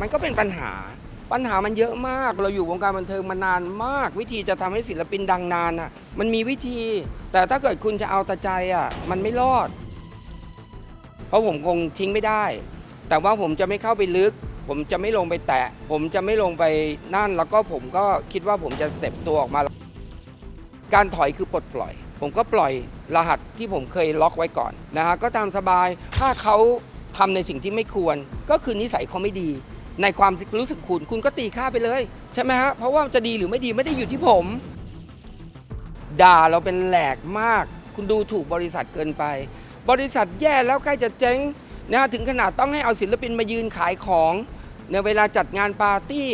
มันก็เป็นปัญหา ปัญหามันเยอะมาก เราอยู่วงการบันเทิงมานานมาก วิธีจะทำให้ศิลปินดังนานอะ มันมีวิธี แต่ถ้าเกิดคุณจะเอาแต่ใจอะ มันไม่รอด เพราะผมคงทิ้งไม่ได้ แต่ว่าผมจะไม่เข้าไปลึก ผมจะไม่ลงไปแตะ ผมจะไม่ลงไปนั่น แล้วก็ผมก็คิดว่าผมจะสเต็ปตัวออกมา การถอยคือปลดปล่อย ผมก็ปล่อยรหัสที่ผมเคยล็อกไว้ก่อนนะฮะ ก็ตามสบาย ถ้าเขาทำในสิ่งที่ไม่ควร ก็คือนิสัยเขาไม่ดี ในความรู้สึกคุณคุณก็ตีค่าไปเลย ใช่ไหมฮะเพราะว่าจะดีหรือไม่ดีไม่ได้อยู่ที่ผม ด่าเราเป็นแหลกมาก คุณดูถูกบริษัทเกินไป บริษัทแย่แล้วใกล้จะเจ๊งนะถึงขนาดต้องให้เอาศิลปินมายืนขายของในเวลาจัดงานปาร์ตี้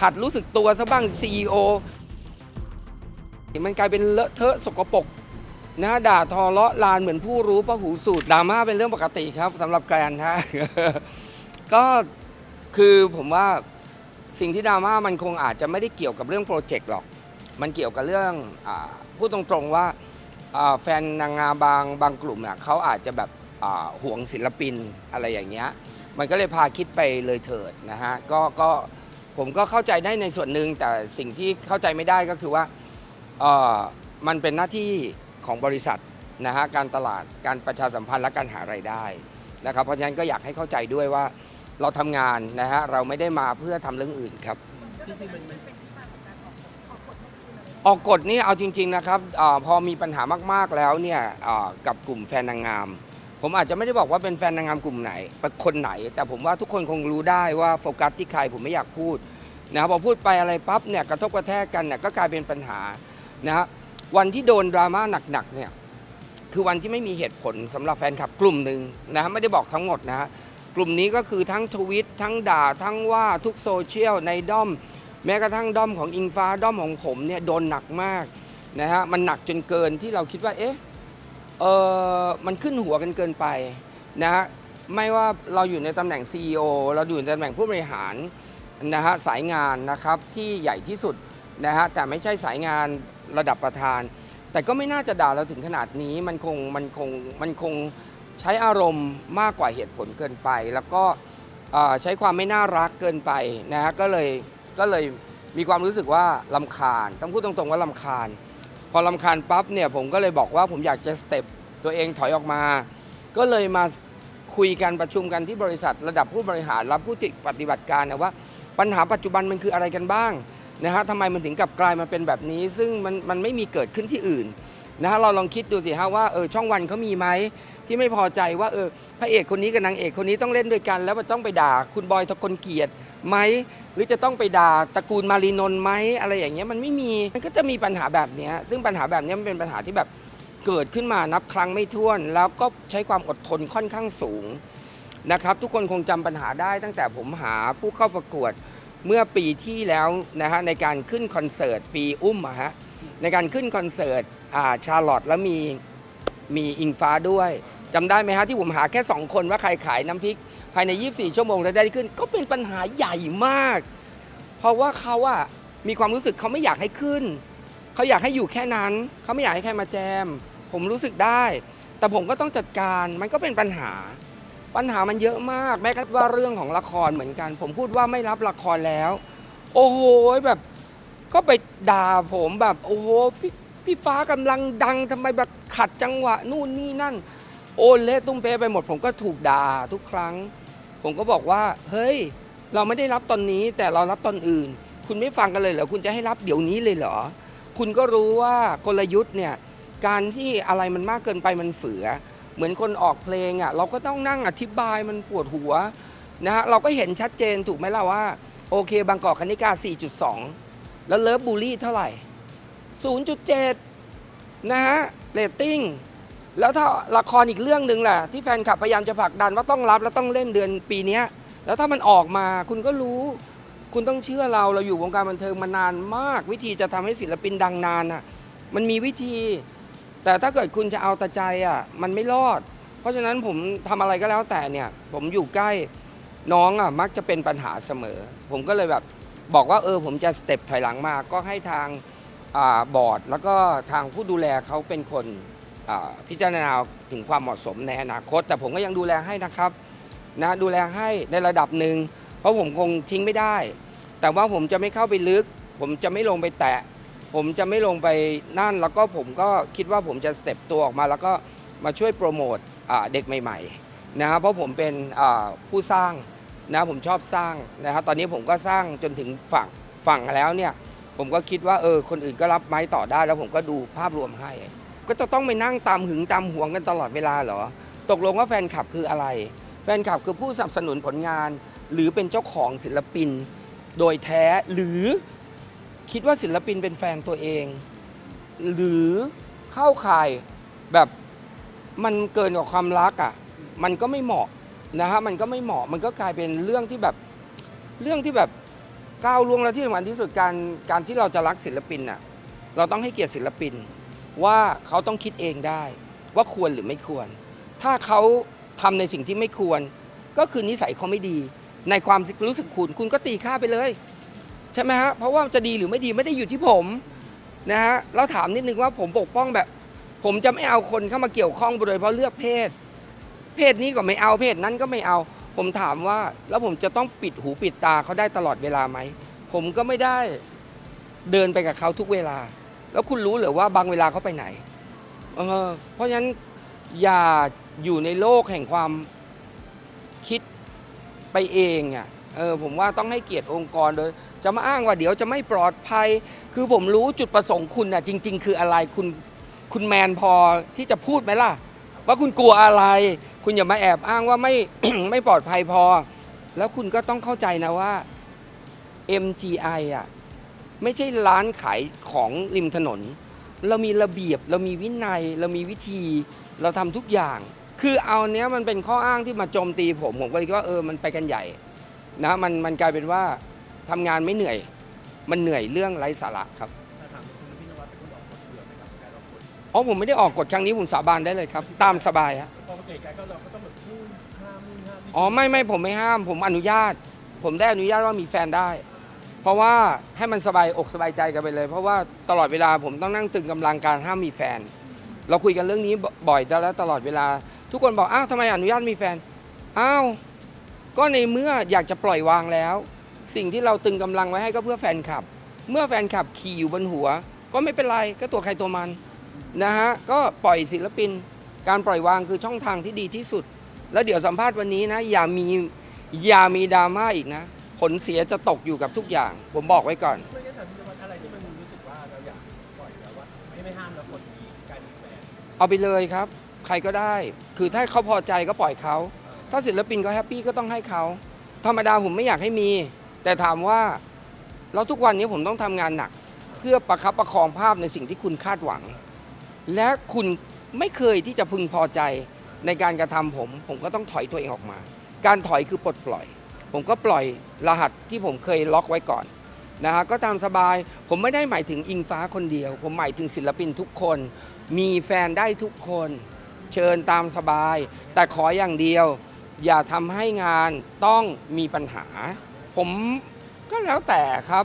หัดรู้สึกตัวซะบ้าง CEO มันกลายเป็นเลอะเทอะสกปรกนะด่าทอเลาะลานเหมือนผู้รู้พระหูสูตรดราม่าเป็นเรื่องปกติครับสำหรับแกรนฮะก็ คือผมว่าสิ่งที่ดราม่ามันคงอาจจะไม่ได้เกี่ยวกับเรื่องโปรเจกต์หรอก มันเกี่ยวกับเรื่องอพูดตรงๆว่าแฟนนางงามบางบางกลุ่มน่ะเขาอาจจะแบบอ่าหวงศิลปินอะไรอย่างเงี้ย มันก็เลยพาคิดไปเลยเถิดนะฮะ ก็ก็ผมก็เข้าใจได้ในส่วนหนึ่งแต่สิ่งที่เข้าใจไม่ได้ก็คือว่ามันเป็นหน้าที่ของบริษัทนะฮะการตลาดการประชาสัมพันธ์และการหารายได้นะครับ เพราะฉะนั้นก็อยากให้เข้าใจด้วยว่า เราทำงานนะฮะเราไม่ได้มาเพื่อทำเรื่องอื่นครับ ออกกฎนี่เอาจริง ๆนะครับอาพอมีปัญหามากๆแล้วเนี่ยอ่ากับกลุ่มแฟนนางงาม ผมอาจจะไม่ได้บอกว่าเป็นแฟนนางงามกลุ่มไหนเป็นคนไหน แต่ผมว่าทุกคนคงรู้ได้ว่าโฟกัสที่ใครผมไม่อยากพูดนะครับพอพูดไปอะไรปั๊บเนี่ยกระทบกระแทกกันเนี่ยก็กลายเป็นปัญหานะฮะวันที่โดนดราม่าหนักๆเนี่ย คือวันที่ไม่มีเหตุผลสำหรับแฟนคลับกลุ่มหนึ่งนะฮะไม่ได้บอกทั้งหมดนะฮะ กลุ่มนี้ก็คือทั้งทวิตทั้งด่าทั้งว่าทุกโซเชียลในด้อม แม้กระทั่งด้อมของอิงฟ้าด้อมของผมเนี่ยโดนหนักมากนะฮะมันหนักจนเกินที่เราคิดว่าเอ๊ะเออมันขึ้นหัวกันเกินไปนะฮะไม่ว่าเราอยู่ในตำแหน่ง CEO เราอยู่ในตำแหน่งผู้บริหารนะฮะสายงานนะครับที่ใหญ่ที่สุดนะฮะแต่ไม่ใช่สายงานระดับประธาน แต่ก็ไม่น่าจะด่าเราถึงขนาดนี้มันคงมันคงมันคง ใช้อารมณ์มากกว่าเหตุผลเกินไป แล้วก็ใช้ความไม่น่ารักเกินไปนะฮะก็เลยก็เลยมีความรู้สึกว่าลำคาญ ต้องพูดตรงๆว่าลำคาญ พอลำคาญปั๊บเนี่ยผมก็เลยบอกว่าผมอยากจะสเต็ปตัวเองถอยออกมา ก็เลยมาคุยกันประชุมกันที่บริษัทระดับผู้บริหารและผู้ที่ปฏิบัติการนะว่า ปัญหาปัจจุบันมันคืออะไรกันบ้างนะฮะทำไมมันถึงกลับกลายมาเป็นแบบนี้ ซึ่งมันมันไม่มีเกิดขึ้นที่อื่น นะฮะเราลองคิดดูสิฮะว่าเออช่องวันเขามีไหมที่ไม่พอใจว่าเออพระเอกคนนี้กับนางเอกคนนี้ต้องเล่นด้วยกัน แล้วมันต้องไปด่าคุณบอยทะกลเกียรติไหมหรือจะต้องไปด่าตระกูลมารีนนท์ไหมอะไรอย่างเงี้ยมันไม่มีมันก็จะมีปัญหาแบบเนี้ยซึ่งปัญหาแบบเนี้ยมันเป็นปัญหาที่แบบเกิดขึ้นมานับครั้งไม่ถ้วน แล้วก็ใช้ความอดทนค่อนข้างสูงนะครับ ทุกคนคงจำปัญหาได้ตั้งแต่ผมหาผู้เข้าประกวดเมื่อปีที่แล้วนะฮะในการขึ้นคอนเสิร์ตปีอุ้มอะฮะในการขึ้นคอนเสิร์ต ชาร์ลอตแล้วมีมีอิงฟ้าด้วยจำได้ไหมฮะที่ผมหาแค่ 2 คนว่าใครขายน้ำพริก ภายใน 24 ชั่วโมงแล้วได้ขึ้น ก็เป็นปัญหาใหญ่มาก เพราะว่าเขาอะมีความรู้สึกเขาไม่อยากให้ขึ้น เขาอยากให้อยู่แค่นั้น เขาไม่อยากให้ใครมาแจม ผมรู้สึกได้ แต่ผมก็ต้องจัดการมันก็เป็นปัญหา ปัญหามันเยอะมากแม้กระทั่งว่าเรื่องของละครเหมือนกัน ผมพูดว่าไม่รับละครแล้ว โอ้โหแบบก็ไปด่าผมแบบโอ้โหพี่ พี่ฟ้ากำลังดังทำไมแบบขัดจังหวะนู่นนี่นั่น โอนเละตุ้มเป๊ไปหมด ผมก็ถูกด่าทุกครั้ง ผมก็บอกว่า เฮ้ย เราไม่ได้รับตอนนี้แต่เรารับตอนอื่น คุณไม่ฟังกันเลยเหรอคุณจะให้รับเดี๋ยวนี้เลยเหรอ คุณก็รู้ว่ากลยุทธ์เนี่ยการที่อะไรมันมากเกินไปมันเฝือ เหมือนคนออกเพลงอะเราก็ต้องนั่งอธิบายมันปวดหัวนะฮะเราก็เห็นชัดเจนถูกไหมล่ะว่า โอเคบางกอกคณิกา 4.2 แล้วเลิฟบูลลี่เท่าไหร่ 0.7 นะฮะเรตติ้งแล้วถ้าละครอีกเรื่องหนึ่งแหละที่แฟนคลับพยายามจะผลักดันว่าต้องรับแล้วต้องเล่นเดือนปีนี้แล้วถ้ามันออกมาคุณก็รู้คุณต้องเชื่อเราเราอยู่วงการบันเทิงมานานมาก วิธีจะทำให้ศิลปินดังนานอะมันมีวิธี แต่ถ้าเกิดคุณจะเอาแต่ใจอะมันไม่รอด เพราะฉะนั้นผมทำอะไรก็แล้วแต่เนี่ย ผมอยู่ใกล้น้องอะมักจะเป็นปัญหาเสมอ ผมก็เลยแบบบอกว่าเออผมจะสเต็ปถอยหลังมาก็ให้ทาง บอร์ดแล้วก็ทางผู้ดูแลเขาเป็นคนพิจารณาถึงความเหมาะสมในอนาคต แต่ผมก็ยังดูแลให้นะครับนะดูแลให้ในระดับหนึ่งเพราะผมคงทิ้งไม่ได้ แต่ว่าผมจะไม่เข้าไปลึก ผมจะไม่ลงไปแตะ ผมจะไม่ลงไปนั่น แล้วก็ผมก็คิดว่าผมจะสเต็ปตัวออกมา แล้วก็มาช่วยโปรโมทเด็กใหม่ๆนะครับเพราะผมเป็นผู้สร้างนะผมชอบสร้างนะครับตอนนี้ผมก็สร้างจนถึงฝั่งฝั่งแล้วเนี่ย ผมก็คิดว่าเออคนอื่นก็รับไม้ต่อได้ แล้วผมก็ดูภาพรวมให้ ก็จะต้องไปนั่งตามหึงตามห่วงกันตลอดเวลาเหรอ ตกลงว่าแฟนคลับคืออะไร แฟนคลับคือผู้สนับสนุนผลงาน หรือเป็นเจ้าของศิลปิน โดยแท้หรือคิดว่าศิลปินเป็นแฟนตัวเอง หรือเข้าข่ายแบบมันเกินกว่าความรักอะมันก็ไม่เหมาะนะฮะมันก็ไม่เหมาะมันก็กลายเป็นเรื่องที่แบบเรื่องที่แบบ ก้าวล่วงแล้วที่สำคัญที่สุดการการที่เราจะรักศิลปินอะเราต้องให้เกียรติศิลปิน ว่าเขาต้องคิดเองได้ ว่าควรหรือไม่ควร ถ้าเขาทำในสิ่งที่ไม่ควร ก็คือนิสัยเขาไม่ดี ในความรู้สึกคุณคุณก็ตีค่าไปเลย ใช่ไหมฮะเพราะว่าจะดีหรือไม่ดีไม่ได้อยู่ที่ผมนะฮะเราถามนิดนึงว่าผมปกป้องแบบ ผมจะไม่เอาคนเข้ามาเกี่ยวข้องโดยเพราะเลือกเพศ เพศนี้ก็ไม่เอาเพศนั้นก็ไม่เอา ผมถามว่าแล้วผมจะต้องปิดหูปิดตาเขาได้ตลอดเวลาไหม ผมก็ไม่ได้เดินไปกับเขาทุกเวลา แล้วคุณรู้หรือว่าบางเวลาเขาไปไหนเออเพราะฉะนั้นอย่าอยู่ในโลกแห่งความคิดไปเองอะเออผมว่าต้องให้เกียรติองค์กรโดย จะมาอ้างว่าเดี๋ยวจะไม่ปลอดภัย คือผมรู้จุดประสงค์คุณน่ะจริง ๆ คืออะไรคุณคุณแมนพอที่จะพูดไหมล่ะ ว่าคุณกลัวอะไร คุณอย่ามาแอบอ้างว่าไม่ ไม่ปลอดภัยพอ แล้วคุณก็ต้องเข้าใจนะว่า MGI อะไม่ใช่ร้านขายของริมถนน เรามีระเบียบ เรามีวินัย เรามีวิธี เราทำทุกอย่าง คือเอาเนี้ยมันเป็นข้ออ้างที่มาโจมตีผม ผมก็เลยคิดว่าเออมันไปกันใหญ่นะมันมันกลายเป็นว่าทำงานไม่เหนื่อย มันเหนื่อยเรื่องไร้สาระครับถ้าถามคุณพี่นวัดเป็นคนออกกฎเบื่อไหมครับการออกกฎอ๋อผมไม่ได้ออกกฎครั้งนี้ผมสาบานได้เลยครับ ตามสบายฮะพอมา เกิดการก็เราก็ต้องแบบพูดห้ามนู่นห้ามนี่อ๋อไม่ไม่ผมไม่ห้าม ผมอนุญาต ผมได้อนุญาตว่ามีแฟนได้ เพราะว่าให้มันสบายอกสบายใจกันไปเลย เพราะว่าตลอดเวลาผมต้องนั่งตึงกำลังการห้ามมีแฟน เราคุยกันเรื่องนี้บ่อยแล้วตลอดเวลา ทุกคนบอกอ้าวทำไมอนุญาตมีแฟนอ้าวก็ในเมื่ออยากจะปล่อยวางแล้ว สิ่งที่เราตึงกำลังไว้ให้ก็เพื่อแฟนคลับ เมื่อแฟนคลับขี่อยู่บนหัว ก็ไม่เป็นไรก็ตัวใครตัวมันนะฮะก็ปล่อยศิลปิน การปล่อยวางคือช่องทางที่ดีที่สุด แล้วเดี๋ยวสัมภาษณ์วันนี้นะ อย่ามีอย่ามีดราม่าอีกนะ ผลเสียจะตกอยู่กับทุกอย่าง ผมบอกไว้ก่อน ไม่ได้ถามพี่นวัดอะไรที่มันรู้สึกว่าเราอยากปล่อยแล้วว่าไม่ไม่ห้ามแล้วคนมีการมีแฟนเอาไปเลยครับ ใครก็ได้ คือถ้าเขาพอใจก็ปล่อยเขา ถ้าศิลปินเขาแฮปปี้ก็ต้องให้เขาธรรมดาผมไม่อยากให้มี แต่ถามว่าแล้วทุกวันนี้ผมต้องทำงานหนัก เพื่อประคับประคองภาพในสิ่งที่คุณคาดหวัง และคุณ ไม่เคยที่จะพึงพอใจในการกระทำผม ผมก็ต้องถอยตัวเองออกมา การถอยคือปลดปล่อย ผมก็ปล่อยรหัสที่ผมเคยล็อกไว้ก่อนนะฮะก็ตามสบายผมไม่ได้หมายถึงอิงฟ้าคนเดียว ผมหมายถึงศิลปินทุกคน มีแฟนได้ทุกคน เชิญตามสบาย แต่ขออย่างเดียว อย่าทำให้งานต้องมีปัญหา ผมก็แล้วแต่ครับ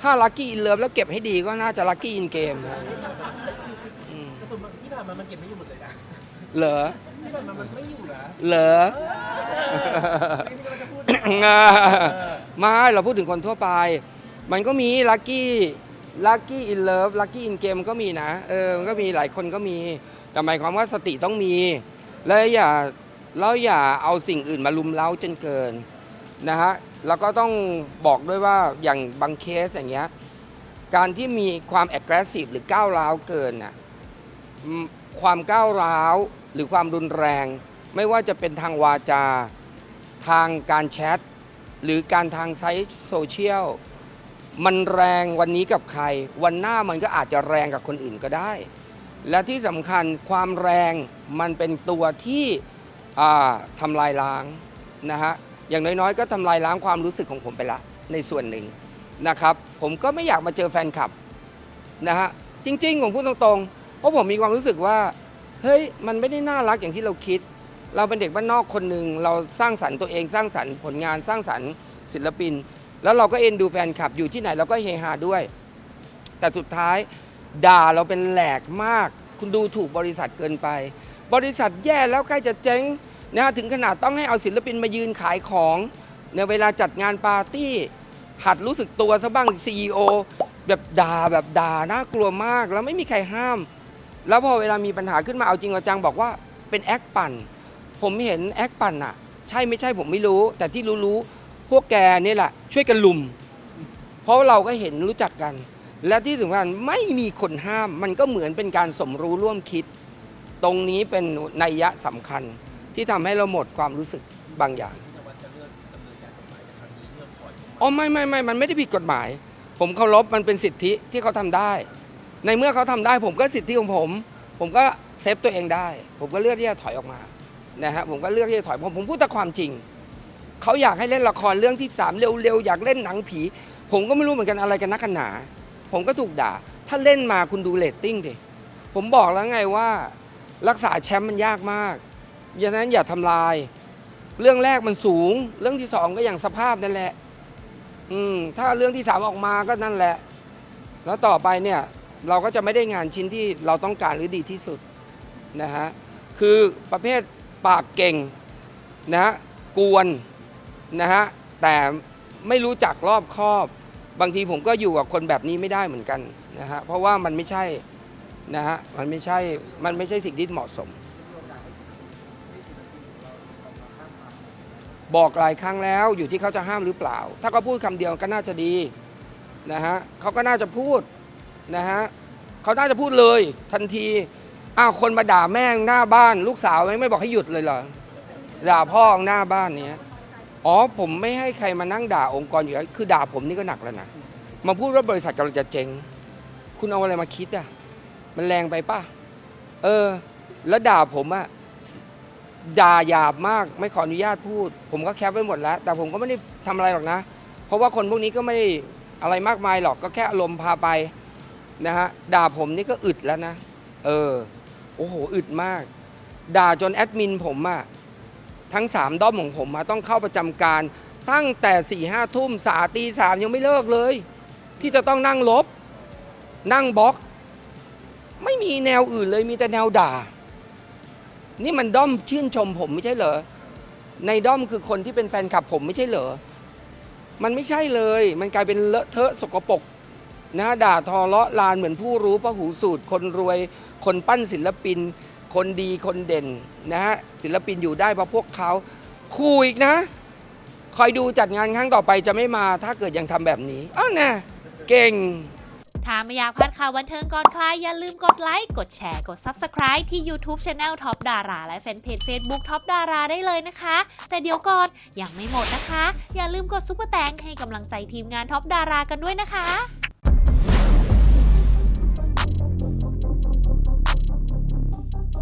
ถ้าลั c กี้อินเลิฟแล้วเก็บให้ดีก็น่าจะลั c กี้อินเกมครับ มากที่ผ่านมามันเก็บไม่อยู่หมดเลยนะเหรอที่ผ่านมามันไม่อยู่นะเหรอไม่มีอะไรจะพูดไม่เราพูดถึงคนทั่วไป มันก็มีลั c กี้ลั c กี้อินเลิฟลั c กี้อินเกมก็มีนะ เออมันก็มีหลายคนก็มี แต่หมายความว่าสติต้องมี แล้วอย่าแล้วอย่าเอาสิ่งอื่นมาลุมเล้าจนเกินนะฮะ แล้วก็ต้องบอกด้วยว่าอย่างบางเคสอย่างเงี้ย การที่มีความ aggressive หรือก้าวร้าวเกินน่ะอืม ความก้าวร้าว หรือความรุนแรง ไม่ว่าจะเป็นทางวาจา ทางการแชท หรือการทางใช้โซเชียลมันแรงวันนี้กับใคร วันหน้ามันก็อาจจะแรงกับคนอื่นก็ได้ และที่สำคัญความแรงมันเป็นตัวที่ทำลายล้างนะฮะอย่างน้อยๆ ก็ทำลายล้างความรู้สึกของผมไปละในส่วนหนึ่งนะครับ ผมก็ไม่อยากมาเจอแฟนคลับนะฮะจริงๆผมพูดตรงๆ เพราะผมมีความรู้สึกว่า เฮ้ยมันไม่ได้น่ารักอย่างที่เราคิด เราเป็นเด็กบ้านนอกคนหนึ่งเราสร้างสรรค์ตัวเองสร้างสรรค์ผลงานสร้างสรรค์ศิลปิน แล้วเราก็เอ็นดูแฟนคลับอยู่ที่ไหนเราก็เฮฮาด้วย แต่สุดท้ายด่าเราเป็นแหลกมาก คุณดูถูกบริษัทเกินไป บริษัทแย่แล้วใกล้จะเจ๊งนะฮะถึงขนาดต้องให้เอาศิลปินมายืนขายของในเวลาจัดงานปาร์ตี้ หัดรู้สึกตัวซะบ้าง CEO แบบด่าแบบด่าน่ากลัวมาก แล้วไม่มีใครห้าม แล้วพอเวลามีปัญหาขึ้นมาเอาจริงเอาจังบอกว่าเป็นแอคปั่น ผมเห็นแอคปั่นอะใช่ไม่ใช่ผมไม่รู้ แต่ที่รู้ๆพวกแกนี่แหละ ช่วยกันลุม เพราะเราก็เห็นรู้จักกัน และที่สำคัญไม่มีคนห้าม มันก็เหมือนเป็นการสมรู้ร่วมคิด ตรงนี้เป็นนัยยะสำคัญที่ทำให้เราหมดความรู้สึกบางอย่างอ๋อไม่ไม่ไม่มันไม่ได้ผิดกฎหมาย ผมเคารพมันเป็นสิทธิที่เขาทำได้ ในเมื่อเขาทำได้ผมก็สิทธิของผม ผมก็เซฟตัวเองได้ ผมก็เลือกที่จะถอยออกมานะฮะผมก็เลือกที่จะถอยผมผมพูดแต่ความจริงเขาอยากให้เล่นละครเรื่องที่สามเร็วๆอยากเล่นหนังผี ผมก็ไม่รู้เหมือนกันอะไรกันนักกันหนา ผมก็ถูกด่า ถ้าเล่นมาคุณดูเรตติ้งดิผมบอกแล้วไงว่า รักษาแชมป์มันยากมากดังนั้นอย่าทำลาย เรื่องแรกมันสูง เรื่องที่สองก็อย่างสภาพนั่นแหละ อืมถ้าเรื่องที่สามออกมาก็นั่นแหละ แล้วต่อไปเนี่ย เราก็จะไม่ได้งานชิ้นที่เราต้องการหรือดีที่สุดนะฮะคือประเภทปากเก่งนะฮะกวนนะฮะแต่ไม่รู้จักรอบคอบ บางทีผมก็อยู่กับคนแบบนี้ไม่ได้เหมือนกันนะฮะเพราะว่ามันไม่ใช่นะฮะมันไม่ใช่มันไม่ใช่สิ่งที่เหมาะสม บอกหลายครั้งแล้วอยู่ที่เขาจะห้ามหรือเปล่า ถ้าเขาพูดคำเดียวก็น่าจะดีนะฮะเขาก็น่าจะพูด นะฮะเขาน่าจะพูดเลยทันทีอ้าวคนมาด่าแม่งหน้าบ้าน ลูกสาวไม่ไม่บอกให้หยุดเลยเหรอด่าพ่อหน้าบ้านเนี้ยอ๋อผมไม่ให้ใครมานั่งด่าองค์กรอยู่แล้วคือด่าผมนี่ก็หนักแล้วนะมาพูดว่าบริษัทกำลังจะเจ๊งคุณเอาอะไรมาคิดอะมันแรงไปป่ะเออ แล้วด่าผมอะด่าหยาบมากไม่ขออนุญาตพูด ผมก็แคปไว้หมดแล้ว แต่ผมก็ไม่ได้ทำอะไรหรอกนะ เพราะว่าคนพวกนี้ก็ไม่อะไรมากมายหรอกก็แค่อารมณ์พาไป นะฮะด่าผมนี่ก็อึดแล้วนะ เออ โอ้โห อึดมาก ด่าจนแอดมินผมอะทั้งสามด้อมของผมมาต้องเข้าประจำการตั้งแต่สี่ห้าทุ่มสาตีสามยังไม่เลิกเลย ที่จะต้องนั่งลบ นั่งบล็อก ไม่มีแนวอื่นเลยมีแต่แนวด่า นี่มันด้อมชื่นชมผมไม่ใช่เหรอในด้อมคือคนที่เป็นแฟนคลับผมไม่ใช่เหรอมันไม่ใช่เลย มันกลายเป็นเลอะเทอะสกปรก นะด่าทอเลาะลานเหมือนผู้รู้พระหูสูตร คนรวย คนปั้นศิลปิน คนดีคนเด่นนะฮะศิลปินอยู่ได้เพราะพวกเขาคู่อีกนะ คอยดูจัดงานครั้งต่อไปจะไม่มาถ้าเกิดยังทำแบบนี้อ้าวนะเก่ง ถ้าไม่อยากพลาดข่าวบันเทิงก่อนใครอย่าลืมกดไลค์ กดแชร์ กด Subscribe ที่ YouTube Channel Top Dara และแฟนเพจ Facebook Top Dara ได้เลยนะคะ แต่เดี๋ยวก่อนยังไม่หมดนะคะ อย่าลืมกดซุปเปอร์แตงให้กำลังใจทีมงาน Top Dara กันด้วยนะคะ